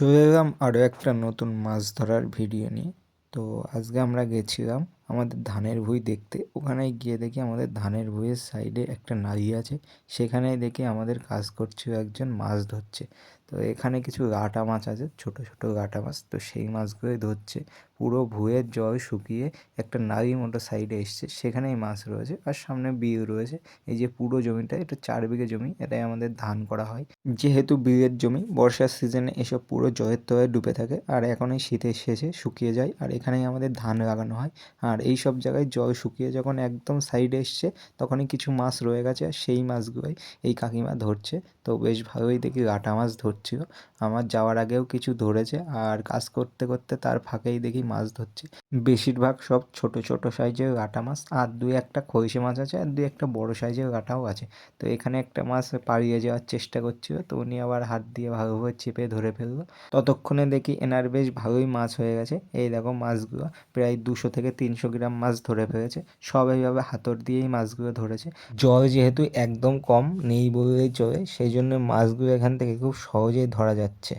চলে এলাম আরও একটা নতুন মাছ ধরার ভিডিও নিয়ে। তো আজকে আমরা গেছিলাম আমাদের ধানের ভুঁই দেখতে। ওখানে গিয়ে দেখি আমাদের ধানের ভুঁইয়ের সাইডে একটা নালি আছে। সেখানে দেখি আমাদের কাজ করছিল একজন, মাছ ধরছে। তো এখানে কিছু গাটা মাছ আছে, ছোট ছোট গাটা মাছ। তো সেই মাছগুলোই ধরছে। পুরো ভুঁয়ের জল শুকিয়ে একটা নালি মতো সাইডে এসছে। সেখানেই মাছ রয়েছে আর সামনে বিল রয়েছে। এই যে পুরো জমিটা, এটা চার বিঘে জমি, এটাই আমাদের ধান করা হয়। যেহেতু বিলের জমি, বর্ষার সিজনে এসব পুরো জলের তলায় ডুবে থাকে আর এখন এই শীতের শেষে শুকিয়ে যায়। আর এখানেই আমাদের ধান লাগানো হয়। আর এই সব জায়গায় জল শুকিয়ে যখন একদম সাইডে এসছে, তখনই কিছু মাছ রয়ে গেছে আর সেই মাছগুলোই এই কাকিমা ধরছে। তো বেশ ভালোই দেখি গাটা মাছ ধরছিল। আমার যাওয়ার আগেও কিছু ধরেছে আর কাজ করতে করতে তার ফাঁকেই দেখি মাছ ধরছে। বেশিরভাগ সব ছোট ছোট সাইজের গাটা মাছ আর দুই একটা খৈশে মাছ আছে আর দুই একটা বড় সাইজের গাটাও আছে। তো এখানে একটা মাছ পাড়িয়ে যাওয়ার চেষ্টা করছিল তো উনি আবার হাত দিয়ে ভালোভাবে চেপে ধরে ফেলল। ততক্ষণে দেখি এনার বেশ ভালোই মাছ হয়ে গেছে। এই দেখো মাছগুলো প্রায় দুশো থেকে তিনশো গ্রাম মাছ ধরে ফেলেছে। সব এইভাবে হাতর দিয়েই মাছগুলো ধরেছে। জল যেহেতু একদম কম, নেই বললেই চলে। সেই জন্য মাছগুলো এখান থেকে খুব সহজেই ধরা যাচ্ছে।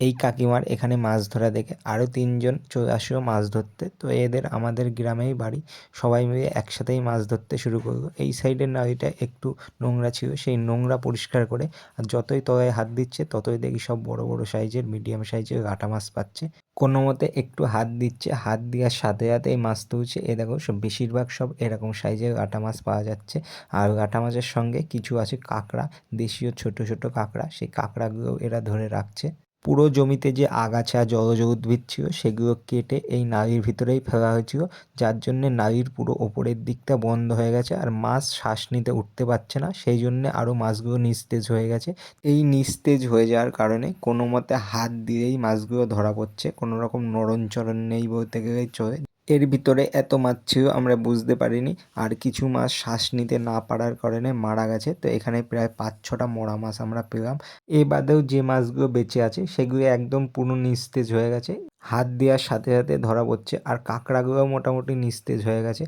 এই কাকিমার এখানে মাছ ধরা দেখে আরও তিনজন চলে আসলো মাছ ধরতে। তো এদের আমাদের গ্রামেই বাড়ি। সবাই মিলে একসাথেই মাছ ধরতে শুরু করল। এই সাইডের নালিটা একটু নোংরা ছিল। সেই নোংরা পরিষ্কার করে আর যতই তলায় হাত দিচ্ছে, ততই দেখি সব বড় বড় সাইজের মিডিয়াম সাইজের গাটা মাছ পাচ্ছে। কোনো মতে একটু হাত দিচ্ছে। হাত দেওয়ার সাথে সাথে এই মাছ তুলছে। এ দেখো, সব বেশিরভাগ সব এরকম সাইজের গাটা মাছ পাওয়া যাচ্ছে। আর গাটা মাছের সঙ্গে কিছু আছে কাঁকড়া, দেশীয় ছোট ছোট কাঁকড়া। সেই কাঁকড়াগুলো এরা ধরে রাখছে। পুরো জমিতে যে আগাছা জলজ উদ্ভিদ ছিল, সেগুলো কেটে এই নালির ভিতরেই ফেলা হয়েছিল, যার জন্যে নালির পুরো ওপরের দিকটা বন্ধ হয়ে গেছে আর মাছ শ্বাস নিতে উঠতে পারছে না, সেই জন্য আরও মাছগুলো নিস্তেজ হয়ে গেছে। এই নিস্তেজ হয়ে যাওয়ার কারণে কোনো মতে হাত দিয়েই মাছগুলো ধরা পড়ছে কোনো রকম নড়নচড়ন নেই বলতে গেলেই চলে। এর ভিতরে এত মাছ ছিল, আমরা বুঝতে পারিনি। আর কিছু মাছ শ্বাস নিতে না পারার কারণে মারা গেছে। তো এখানে প্রায় পাঁচ ছটা মরা মাছ আমরা পেলাম। এ বাদেও যে মাছগুলো বেঁচে আছে, সেগুলো একদম পুরো নিস্তেজ হয়ে গেছে। হাত দেওয়ার সাথে সাথে ধরা পড়ছে। আর কাঁকড়াগুলো মোটামুটি নিস্তেজ হয়ে গেছে।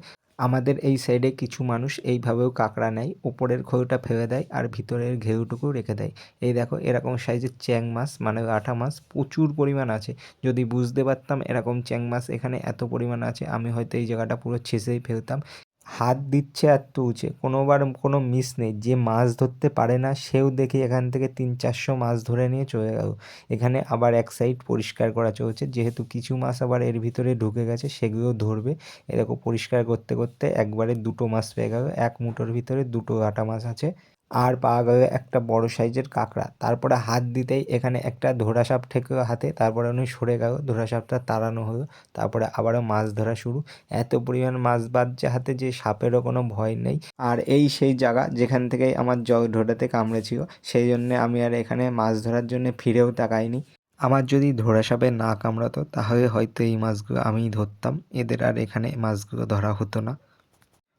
আমাদের এই সাইডে কিছু মানুষ এইভাবেও কাঁকড়া নেয়, উপরের ঘেউটা ফেলে দেয় আর ভিতরের ঘেউটুকু রেখে দেয়। এই দেখো, এরকম সাইজের চ্যাং মাছ মানে আঠা মাছ প্রচুর পরিমাণ আছে। যদি বুঝতে পারতাম এরকম চ্যাং মাছ এখানে এত পরিমাণ আছে, আমি হয়তো এই জায়গাটা পুরো ছেঁচেই ফেলতাম। হাত দিচ্ছে আর তুলছে। কোনোবার কোনো মিস নেই। যে মাছ ধরতে পারে না, সেও দেখে এখান থেকে তিন চারশো মাছ ধরে নিয়ে চলে গেল। এখানে আবার এক সাইড পরিষ্কার করা চলছে। যেহেতু কিছু মাছ আবার এর ভিতরে ঢুকে গেছে, সেগুলো ধরবে। এরকম পরিষ্কার করতে করতে একবারে দুটো মাছ পেয়ে গেল। এক মুঠোর ভিতরে দুটো আটা মাছ আছে। আর পাওয়া গেল একটা বড় সাইজের কাঁকড়া। তারপরে হাত দিতেই এখানে একটা ধরা সাপ ঠেকলো হাতে, তারপরে উনি সরে গেল ধরা সাপটা তাড়ানো হলো, তারপরে আবারও মাছ ধরা শুরু। এত পরিমাণ মাছ বাজছে হাতে যে সাপেরও কোনো ভয় নেই। আর এই সেই জায়গা যেখান থেকে আমার জল ঢোটাতে কামড়েছিল, সেই জন্যে আমি আর এখানে মাছ ধরার জন্য ফিরেও তাকাইনি। আমার যদি ধরা সাপে না কামড়াতো, তাহলে হয়তো এই মাছগুলো আমি ধরতাম। এদের আর এখানে মাছগুলো ধরা হতো না।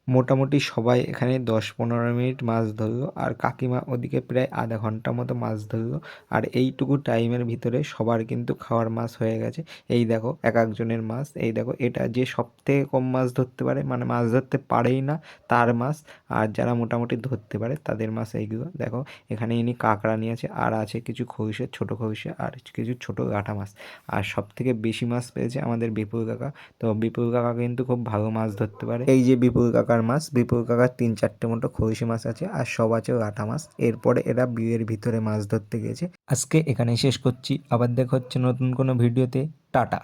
মোটামুটি সবাই এখানে দশ পনেরো মিনিট মাছ ধরলো, আর কাকিমা ওদিকে প্রায় আধা ঘণ্টা মতো মাছ ধরলো, আর এইটুকু টাইমের ভিতরে সবার কিন্তু খাওয়ার মাছ হয়ে গেছে। এই দেখো, এক একজনের মাছ, এই দেখো, এটা যে সব থেকে কম মাছ ধরতে পারে মানে মাছ ধরতে পারেই না তার মাছ, আর যারা মোটামুটি ধরতে পারে তাদের মাছ এইগুলো। দেখো, এখানে ইনি কাঁকড়া নিয়েছে আর আছে কিছু খৈশে ছোটো খৈশে আর কিছু ছোটো গাঁটা মাছ। আর সব থেকে বেশি মাছ পেয়েছে আমাদের বিপুল কাকা। তো বিপুল কাকা কিন্তু খুব ভালো মাছ ধরতে পারে। এই যে বিপুল কাকার মাছ কাকার তিন চারটে মতো খৈশি মাছ আছে আর সব আছে রাঠা মাছ। এরপরে এরা বিয়ের ভিতরে মাছ ধরতে গেছে। আজকে এখানে শেষ করছি। আবার দেখা হচ্ছে নতুন কোনো ভিডিওতে। টাটা।